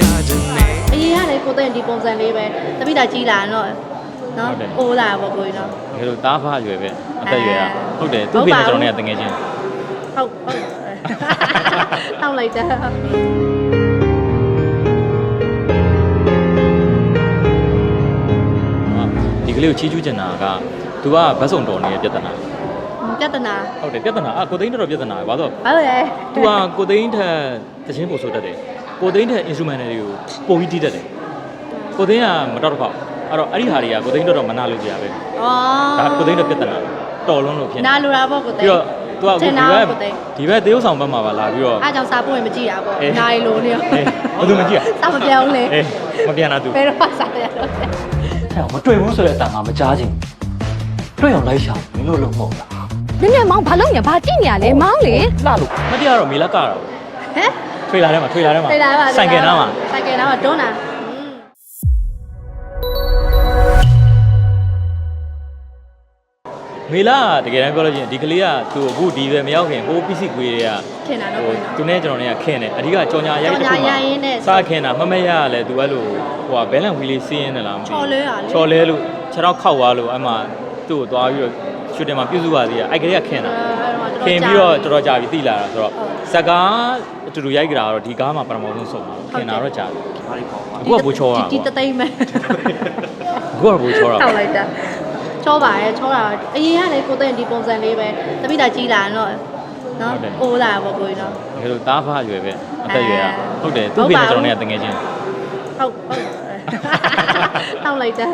ပြခြင်းနဲ့အရင်ကလည်းကိုတဲ့ဒီပုံစံလေးပဲတပိတာကြီးလာတော့နော်အိုးလာပေါ့ကိုကြီးနော်ဒါလိုတားဖအရွယ်ပဲအသက်အရွယ်อ่ะဟုတ်တယ်သူ့ပြင်ကျွန်တော်เนี่ยတငယ်ချင်းဟုတ်ဟုတ်တောင်းလိုက်တာဒီကလေးကိုချီးကျူးချင်တာကသူကဘတ်စုံတော်နေတဲ့ပြဿနာပြဿနာဟုတ်တယ်ပြဿနာအကိုသိန်းတော်ပြဿနာပဲဘာလို့ဘာလို့လဲ तू อ่ะကိုသိန်းထက်တခြင်းပို့ဆိုတတ်တယ် ကိုသိန်းထက် instrument တွေကိုပို့ပြီးတီးတတ်တယ်ကိုသိန်းကမတော်တော့ပေါ့အဲ့တော့အဲ့ဒီဟာတွေကကိုသိန်းတော်တော်မနာလို့ကြရပဲ ဩ ဒါကိုသိန်းတော်ပြဿနာတော်လုံးလို့ဖြစ်နေ နာလိုတာပေါ့ကိုသိ ပြီးတော့ तू က ထ ဒီ င်တာ ဘက် ကိုသိ ဒီဘက်သေုပ်ဆောင်ဘက်မှာပါလာပြီးတော့ အားကြောင့်စားဖို့ရင်မကြည့်တာပေါ့ အေး နိုင်လိုနေရော အေးဘယ်သူမကြည့်อ่ะ စားမပြောင်းလေ အေးမပြန်တာ तू ဘယ်တော့စားရတော့ ဟဲ့မတွေ့ဘူးဆိုတဲ့အတန်ငါမကြားချင်ဘူးတွေ့အောင်လိုက်ရှာမင်းတို့လုံးမဟုတ်လား နည်းနည်းမောင်ဘာလုပ်ညာဘာကြည့်နေရလဲမောင်လေ လှလို့ မတရားတော့မေလာကတော့ ဟမ် ထွေလာထဲမှာထွေလာထဲမှာဖေးလာပါဆိုင်ကယ်နားမှာဆိုင်ကယ်နားမှာတွန်းတာอืมမေလာကတကယ်တမ်းပြောလို့ချင်းဒီကလေးကသူအခုဒီပဲမရောက်ခင်ဟို PC ကွေးတွေကထင်တာနော်ဟိုကိုနော်သူနဲ့ကျွန်တော်နဲ့ကခင်းတယ်အဓိကကြော်ညာရိုက်တစ်ခုကြော်ညာရိုက်ရင်းနဲ့စားခင်းတာမမရရလဲသူအဲ့လိုဟိုကဘဲလန်ဝီလေးစီးရင်းတယ်လားမသိချော်လဲရလေချော်လဲလို့ခြေတော့ခောက်သွားလို့အဲ့မှာသူ့ကိုသွားပြီးတော့ရှူတင်မှာပြုစုပါသေးတယ်အဲ့ကလေးကခင်းတာခင်းပြီးတော့တော်တော်ကြာပြီတိလာတာဆိုတော့ ဇက်ကားအတူတူရိုက်ကြတာကတော့ဒီကားမှာပထမဆုံးဆုံးတာခင်းတာတော့ကြာပြီဘာတွေပေါ့ကွာအခုကဘူချောတာဒီတသိမ့်မဲ့အခုကဘူချောတာထောက်လိုက်တာချောပါရဲ့ချောတာအရင်ကလည်းကိုတဲ့ဒီပုံစံလေးပဲတပိတာကြီးလာတော့နော်အိုးလာပေါ့ကိုကြီးနော်ဒီလိုတားဖားရွယ်ပဲအသက်ရွယ်อ่ะအဲဟုတ်တယ်ဟုတ်သူ့ဖေပါနဲ့ဘူးကျွန်တော်နဲ့ကတငယ်ချင်းဟုတ်ဟုတ်ထောက်လိုက်တာ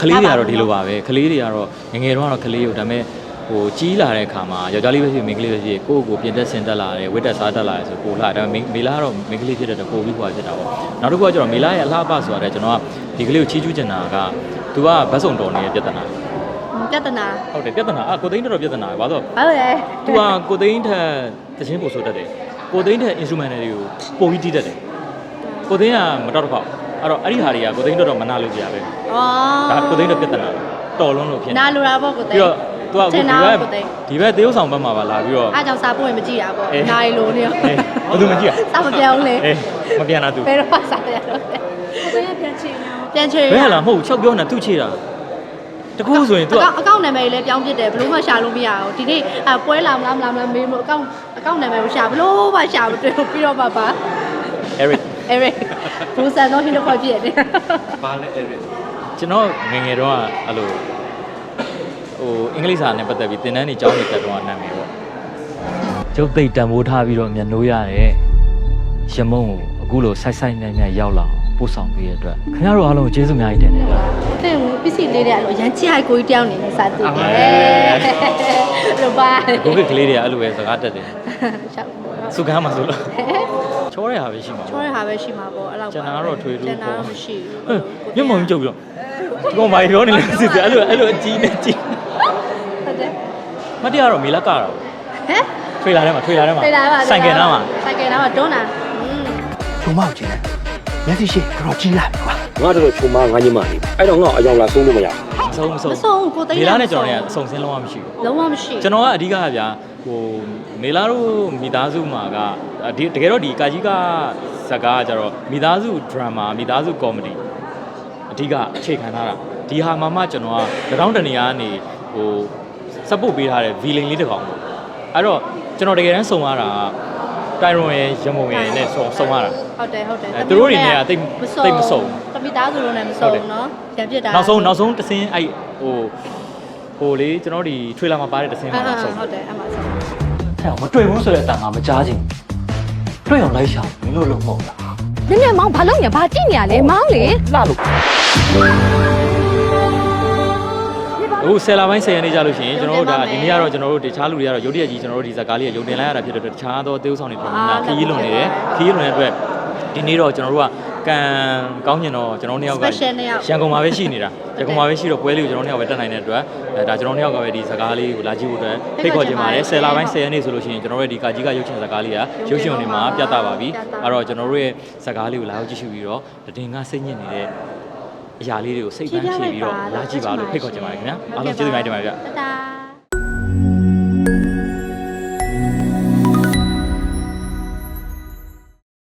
ကလေးတွေကတော့ဒီလိုပါပဲကလေးတွေကတော့ငယ်ငယ်တော့ကတော့ကလေးကိုဒါပေမဲ့ ဟိုကြီးလာတဲ့အခါမှာယောက်ျားလေးပဲဖြစ်မိန်းကလေးပဲဖြစ်ကိုယ့်ကိုယ်ပြင်တက်ဆင်တက်လာတယ်ဝိတက်စားတက်လာတယ်ဆိုပို့လာဒါပေမဲ့မေလာကတော့မိန်းကလေးဖြစ်တဲ့တော့ပို့ပြီးပွားဖြစ်တာပေါ့နောက်တစ်ခုကကျတော့မေလာရဲ့အလှပဆိုတာတဲ့ကျွန်တော်ကဒီကလေးကိုချီးကျူးချင်တာက तू ကဘတ်စုံတော်နေတဲ့ပြဿနာပြဿနာဟုတ်တယ်ပြဿနာအကိုသိန်းတော်တော်ပြဿနာပဲဘာလို့ဟုတ်တယ် तू ကကိုသိန်းထက်တခြင်းပို့ဆိုတတ်တယ်ကိုသိန်းထက် instrument တွေကိုပို့ပြီးတီးတတ်တယ်ကိုသိန်းကမတော်တော့ပေါ့အဲ့တော့အဲ့ဒီဟာတွေကကိုသိန်းတော်တော်မနာလို့ကြရပဲဩဒါကိုသိန်းတော်ပြဿနာတော်လုံးလို့ဖြစ်နေနာလိုတာပေါ့ကိုသိပြီးတော့ သူကထအခုင်ဒီတာဘက်ကိုသိဒီဘက်သေုပ်ဆောင်ဘက်မှာပါလာပြီးတော့အားကြောင့်စားဖို့ရင်မကြည့်တာပေါ့အေးနိုင်လိုနေရောအေးဘယ်သူမကြည့်อ่ะစားမပြောင်းလေအေးမပြန်တာသူဘယ်တော့စားရတော့ကိုသိပြန်ချင်ပြန်ချင်ဘယ်ဟလာမဟုတ်ချက်ပြောနေတာသူ့ချေတာတကူဆိုရင်သူအကကောင့်အကောင့်နာမည်လည်းပြောင်းပြစ်တယ်ဘလို့မှရှာလို့မရဘူးဒီနေ့အပွဲလာမလားမလားမလားမေးမလို့အကောင့်အကောင့်နာမည်ကိုရှာဘလို့မှရှာမတွေ့ဘူးပြီးတော့မှပါ Eric Eric ဘူဆန်တော့ဟင်းတော့ပြည့်တယ်ဘာလဲအဲ့ဒီကျွန်တော်ငယ်ငယ်တော့အဲ့လို ဟိုအင်္ဂလိပ်စာနဲ့ပတ်သက်ပြီးသင်တန်းတွေကျောင်းတွေတက်တော့နာမည်ပေါ့ကျုပ်သိတံမိုးထားပြီးတော့မြန်နိုးရတယ်ရမုံကိုအခုလိုဆိုက်ဆိုက်နဲ့ညရောက်လာအောင်ပို့ဆောင်ပေးရတဲ့အတွက်ခင်ဗျားတို့အားလုံးကျေးဇူးအများကြီးတင်တယ်ဗျာတဲ့ပစ္စည်းလေးတွေအဲ့လိုရမ်းကြိုက်ကိုကြီးတယောက်နေနေစားတူတယ်လို့ပါကိုကကလေးတွေကအဲ့လိုပဲစကားတက်တယ်ရှောက်စုကမ်းမှာဆိုလို့ချောတဲ့ဟာပဲရှိမှာချောတဲ့ဟာပဲရှိမှာပေါ့အဲ့လောက်ကျွန်တော်ကတော့ထွေထူးကျွန်ပေါ့တော်မရှိဟဲ့မျက်မှောင်ကြီးကြုတ်ပြီးတော့ဒီကောင်ဘာပြောနေလဲစစ်စစ်အဲ့လိုအဲ့လိုအကြီးနဲ့ကြီးဟုတ်တယ် မတရားတော့မေလာကတော့ဟမ်ထွေလာထဲမှာထွေလာထဲမှာဖေးလာပါဆိုင်ကယ်နားမှာဆိုင်ကယ်နားမှာတွန်းတာอืมချုံမောက်ကျင်းမျက်စိရှိတော်တော်ကြီးလာပြီကွာငါတို့ချုံမငါညီမလေးအဲ့တော့ငါအယောင်လာဆုံးလို့မရဘူးမဆုံးမဆုံးမဆုံးကိုသိန်းမေလာနဲ့ကျွန်တော်နဲ့အဆုံစင်းလုံးဝမရှိဘူး လုံးဝမရှိကျွန်တော်ကအဓိကကဗျာဟိုမေလာတို့မိသားစုမှာကဒီတကယ်တော့ဒီကာကြီးကဇက်ကားကကျတော့မိသားစုဒရမာမိသားစုကောမဒီအဓိကအခြေခံထားတာဒီဟာမှမှကျွန်တော်က၎င်းတနေရာကနေဟို support ပေးထားတဲ့ villain လေးတစ်ကောင်ပေါ့အဲ့တော့ကျွန်တော်တကယ်တမ်းစုံရတာကတိုင်ရွန်ရဲ့ရမုံရဲ့နဲ့စုံစုံရတာဟုတ်တယ်ဟုတ်တယ်အဲသူတို့တွေနဲ့ကတိတ်တိတ်မစုံတမိသားစုလုံးနဲ့မစုံနော်ရံပြစ်တာနောက်ဆုံးနောက်ဆုံးတစ်စင်းအဲ့ဟိုဟိုလေကျွန်တော်ဒီ trailer မှာပါတဲ့တစ်စင်းအာမှာဆုံးဟုတ်တယ်အမှဆုံးဟဲ့မတွေ့ဘူးဆိုတဲ့အတန်ငါမကြားချင်ဘူးတွေ့အောင်လိုက်ရှာမင်းတို့လုံးမဟုတ်လားနည်းနည်းမောင်ဘာလုပ်ညာဘာကြည့်နေရလဲမောင်လေလှလို့ အခုဆယ်လပိုင်းဆယ်ရက်နေ့ကြလို့ရှိရင်ကျွန်တော်တို့ဒါဒီနေ့ကတော့ကျွန်တော်တို့တခြားလူတွေကတော့ရုပ်တရက်ကြီးကျွန်တော်တို့ဒီဇာတ်ကားလေးရုပ်တင်လိုက်ရတာဖြစ်တဲ့အတွက်တခြားသောသေုပ်ဆောင်တွေပုံမှန်ခရီးလွန်နေတယ်ခရီးလွန်တဲ့အတွက်ဒီနေ့တော့ကျွန်တော်တို့ကကံကောင်းကျင်တော့ကျွန်တော်တို့နှစ်ယောက်က Special နှစ်ယောက်ရန်ကုန်မှာပဲရှိနေတာရန်ကုန်မှာပဲရှိတော့ပွဲလေးကိုကျွန်တော်နှစ်ယောက်ပဲတက်နိုင်တဲ့အတွက်အဲဒါကျွန်တော်နှစ်ယောက်ကပဲဒီဇာတ်ကားလေးကိုလာကြည့်ဖို့အတွက်ဖိတ်ခေါ်ချင်ပါတယ်ဆယ်လပိုင်းဆယ်ရက်နေ့ဆိုလို့ရှိရင်ကျွန်တော်တို့ဒီကာကြီးကရုပ်ရှင်ဇာတ်ကားလေးကရုပ်ရှင်တွေမှာပြသပါပြီအဲ့တော့ကျွန်တော်တို့ရဲ့ဇာတ်ကားလေးကိုလာရောက်ကြည့်ရှုပြီးတော့တည်ငါစိတ်ညစ်နေတဲ့ အရာလေးတွေကိုစိတ်ပန်းဖြေပြီးတော့လာကြည့်ပါလို့ဖိတ်ခေါ်ချင်ပါတယ်ခင်ဗျာအားလုံးကျေးဇူးများတင်ပါတယ်ဗျတတာ